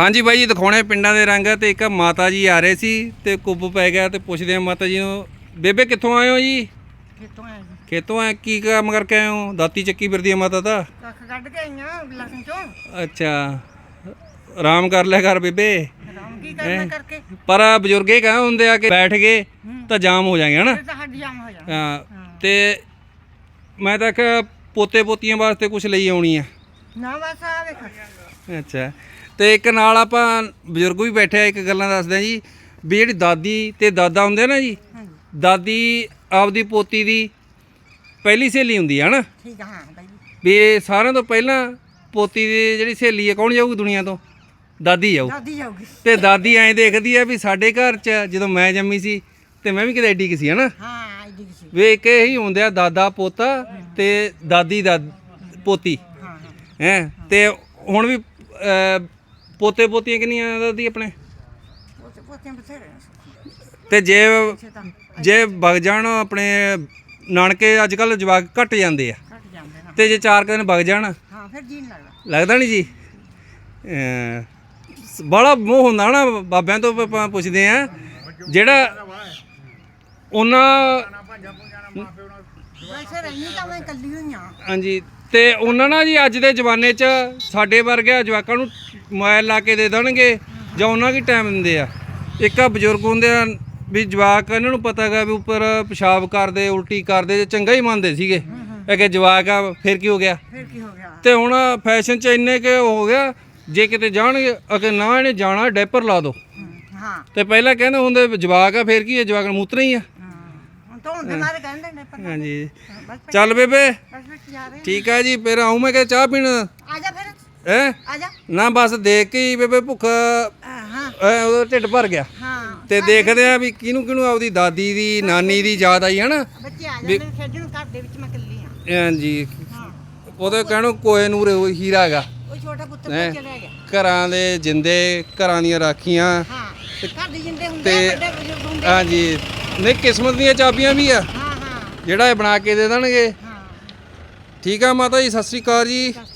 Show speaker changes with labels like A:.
A: ਹਾਂਜੀ ਬਾਈ ਜੀ ਦਿਖਾਉਣੇ ਪਿੰਡਾਂ ਦੇ ਰੰਗ ਤੇ ਇੱਕ ਮਾਤਾ ਜੀ ਆ ਰਹੇ ਸੀ ਤੇ ਕੁੱਬ ਪੈ ਗਿਆ ਤੇ ਪੁੱਛਦੇ ਆ ਮਾਤਾ ਜੀ ਨੂੰ ਬੇਬੇ ਕਿੱਥੋਂ ਆਏ ਹੋ ਜੀ? ਖੇਤੋਂ ਆ ਕੀ ਕੰਮ ਕਰਕੇ ਆਏ ਹੋ? ਦਾਤੀ ਚੱਕੀ ਫਿਰਦੀ ਆ ਮਾਤਾ ਤਾਂ?
B: ਕੱਖ ਕੱਢ ਕੇ ਆਈਆਂ ਲਸਣ ਚੋਂ।
A: ਅੱਛਾ ਆਰਾਮ ਕਰ ਲਿਆ ਕਰ ਬੇਬੇ।
B: ਰਾਮ ਕੀ ਕਰਨਾ ਕਰਕੇ?
A: ਪਰ ਬਜ਼ੁਰਗੇ ਕਹੇ ਹੁੰਦੇ ਆ ਕਿ ਬੈਠ ਗਏ ਤਾਂ ਜਾਮ ਹੋ ਜਾਏਗਾ ਹਨਾ
B: ਫਿਰ ਤਾਂ ਹੱਡ ਜਾਮ ਹੋ ਜਾਣਾ।
A: ਹਾਂ, ਤੇ ਮੈਂ ਤਾਂ ਪੋਤੇ ਪੋਤੀਆਂ ਵਾਸਤੇ ਕੁਝ ਲਈ ਆਉਣੀ ਆ।
B: ਨਾ ਬਸ ਆ ਵੇਖ।
A: ਅੱਛਾ। ਤੇ ਇੱਕ ਨਾਲ ਆਪਾਂ ਬਜ਼ੁਰਗ ਵੀ ਬੈਠੇ ਆ ਇੱਕ ਗੱਲਾਂ ਦੱਸਦੇ ਆ ਜੀ ਵੀ ਜਿਹੜੀ ਦਾਦੀ ਤੇ ਦਾਦਾ ਹੁੰਦੇ ਨਾ ਜੀ ਦਾਦੀ ਆਪਦੀ ਪੋਤੀ ਦੀ ਪਹਿਲੀ ਸਹੇਲੀ ਹੁੰਦੀ ਆ ਹਨਾ?
B: ਠੀਕ ਆ, ਹਾਂ ਬਾਈ
A: ਵੀ ਇਹ ਸਾਰਿਆਂ ਤੋਂ ਪਹਿਲਾਂ ਪੋਤੀ ਦੀ ਜਿਹੜੀ ਸਹੇਲੀ ਹੈ ਕੌਣ ਜਾਊਗੀ ਦੁਨੀਆ ਤੋਂ? ਦਾਦੀ ਜਾਊ।
B: ਦਾਦੀ ਜਾਊਗੀ।
A: ਤੇ ਦਾਦੀ ਐਂ ਦੇਖਦੀ ਆ ਵੀ ਸਾਡੇ ਘਰ 'ਚ ਜਦੋਂ ਮੈਂ ਜੰਮੀ ਸੀ ਤੇ ਮੈਂ ਵੀ ਕਿਤੇ ਐਡੀ ਕਿ ਸੀ ਹਨਾ?
B: ਹਾਂ ਐਡੀ ਕਿਸੇ
A: ਵੇ ਇੱਕ ਇਹੀ ਹੁੰਦੇ ਆ ਦਾਦਾ ਪੋਤਾ ਤੇ ਦਾਦੀ ਦਾ ਪੋਤੀ।
B: ਹਾਂ ਹਾਂ।
A: ਹੈ ਤੇ ਹੁਣ ਵੀ ਅਹ, ਪੋਤੇ ਪੋਤੀਆਂ ਕਿੰਨੀਆਂ ਦਾਦੀ ਆਪਣੇ?
B: ਪੋਤੇ ਪੋਤੇ ਬਥੇਰੇ ਨੇ
A: ਤੇ ਜੇ
B: ਇੱਥੇ ਤਾਂ
A: ਜੇ ਵਗ ਜਾਣ ਆਪਣੇ ਨਾਨਕੇ ਅੱਜ ਕੱਲ ਜਵਾਕ ਘਟ ਜਾਂਦੇ ਆ।
B: ਘਟ ਜਾਂਦੇ ਨਾ।
A: ਤੇ ਜੇ ਚਾਰ ਕੁ ਦਿਨ ਵਗ ਜਾਣ?
B: ਹਾਂ ਫਿਰ ਜੀਣ ਲੱਗਦਾ।
A: ਲੱਗਦਾ ਨਹੀਂ ਜੀ? ਬੜਾ ਮੋਹ ਹੁੰਦਾ ਨਾ ਬਾਬਿਆਂ ਤੋਂ ਆਪਾਂ ਪੁੱਛਦੇ ਆ ਜਿਹੜਾ ਉਹਨਾਂ
B: ਵੈਸੇ ਰਹਿਣੀ ਤਾਂ ਮੈਂ ਇਕੱਲੀ ਹੋਈ ਆ
A: ਹਾਂਜੀ ਤੇ ਉਹਨਾਂ ਨਾਲ ਜੀ ਅੱਜ ਦੇ ਜਵਾਨੇ 'ਚ ਸਾਡੇ ਵਰਗੇ ਜਵਾਕਾਂ ਨੂੰ ਮੋਬਾਈਲ ਲਾ ਕੇ ਦੇ ਦੇਣਗੇ ਜਾਂ ਉਹਨਾਂ ਕੀ ਟਾਈਮ ਦਿੰਦੇ ਆ। ਇੱਕ ਆ ਬਜ਼ੁਰਗ ਹੁੰਦੇ ਆ ਵੀ ਜਵਾਕ ਇਹਨਾਂ ਨੂੰ ਪਤਾ ਹੈਗਾ ਵੀ ਉੱਪਰ ਪਿਸ਼ਾਬ ਕਰਦੇ ਉਲਟੀ ਕਰਦੇ ਤੇ ਚੰਗਾ ਹੀ ਮੰਨਦੇ ਸੀਗੇ। ਇਹ ਕਿ ਜਵਾਕ ਆ ਫਿਰ ਕੀ ਹੋ ਗਿਆ?
B: ਫਿਰ ਕੀ ਹੋ ਗਿਆ?
A: ਤੇ ਹੁਣ ਫੈਸ਼ਨ 'ਚ ਇੰਨੇ ਕਿ ਹੋ ਗਿਆ ਜੇ ਕਿਤੇ ਜਾਣਗੇ ਅਗੇ ਨਾ ਇਹਨੇ ਜਾਣਾ ਡੈਪਰ ਲਾ ਦੋ।
B: ਹਾਂ
A: ਤੇ ਪਹਿਲਾਂ ਕਹਿੰਦੇ ਹੁੰਦੇ ਜਵਾਕ ਆ ਫਿਰ ਕੀ ਹੈ ਜਵਾਕ ਨੂੰ ਮੂਤਰਾ ਹੀ ਆ।
B: ਹਾਂ ਹੁਣ ਤਾਂ ਹੁੰਦੇ ਮਾਰੇ ਕਹਿੰਦੇ ਨੇ ਪਰ
A: ਹਾਂਜੀ। ਚੱਲ ਬੇਬੇ।
B: ਜਾ
A: ਠੀਕ ਆ ਜੀ ਫਿਰ ਆਉਂ ਮੈਂ ਕਿ ਚਾਹ ਪੀਣ।
B: ਆ ਜਾ
A: ਹੈ?
B: ਆ ਜਾ।
A: ਨਾ ਬਸ ਦੇਖ ਕੇ ਹੀ ਬੇਬੇ ਭੁੱਖ
B: ਹਾਂ।
A: ਐ ਉਹਦਾ ਢਿੱਡ ਭਰ ਗਿਆ।
B: ਹਾਂ।
A: ਤੇ ਦੇਖਦੇ ਆ ਵੀ ਕਿਹਨੂੰ ਕਿਹਨੂੰ ਆਪਦੀ ਦਾਦੀ ਦੀ ਨਾਨੀ ਦੀ ਯਾਦ ਆਈ ਹਨਾ?
B: ਬੱਚੇ ਆ ਜਾਂਦੇ ਨੇ ਖੇਡਣ ਘਰ ਦੇ ਵਿੱਚ ਮੈਂ ਇਕੱਲੀ ਆ।
A: ਹਾਂਜੀ।
B: ਹਾਂ।
A: ਉਹਦੇ ਕਹਿਣੋ ਕੋਏ ਨੂਰ ਉਹ ਹੀਰਾ ਹੈਗਾ।
B: ਉਹ ਛੋਟਾ ਪੁੱਤਰ
A: ਹੈਂ?
B: ਤਾਂ ਚਲਿਆ ਗਿਆ।
A: ਘਰਾਂ ਦੇ ਜਿੰਦੇ ਘਰਾਂ ਦੀਆਂ ਰਾਖੀਆਂ।
B: ਹਾਂ। ਘਰ ਦੇ ਜਿੰਦੇ ਹੁੰਦੇ
A: ਤੇ-
B: ਵੱਡੇ ਬਜ਼ੁਰਗ ਹੁੰਦੇ ਆ।
A: ਹਾਂਜੀ। ਨਹੀਂ ਕਿਸਮਤ ਦੀਆਂ ਚਾਬੀਆਂ ਵੀ ਆ।
B: ਹਾਂ ਹਾਂ।
A: ਜਿਹੜਾ ਇਹ ਬਣਾ ਕੇ ਦੇ ਦੇਣਗੇ।
B: ਹਾਂ।
A: ਠੀਕ ਆ ਮਾਤਾ ਜੀ ਸਤਿ ਸ੍ਰੀ ਅਕਾਲ ਜੀ।
B: ਸਤਿ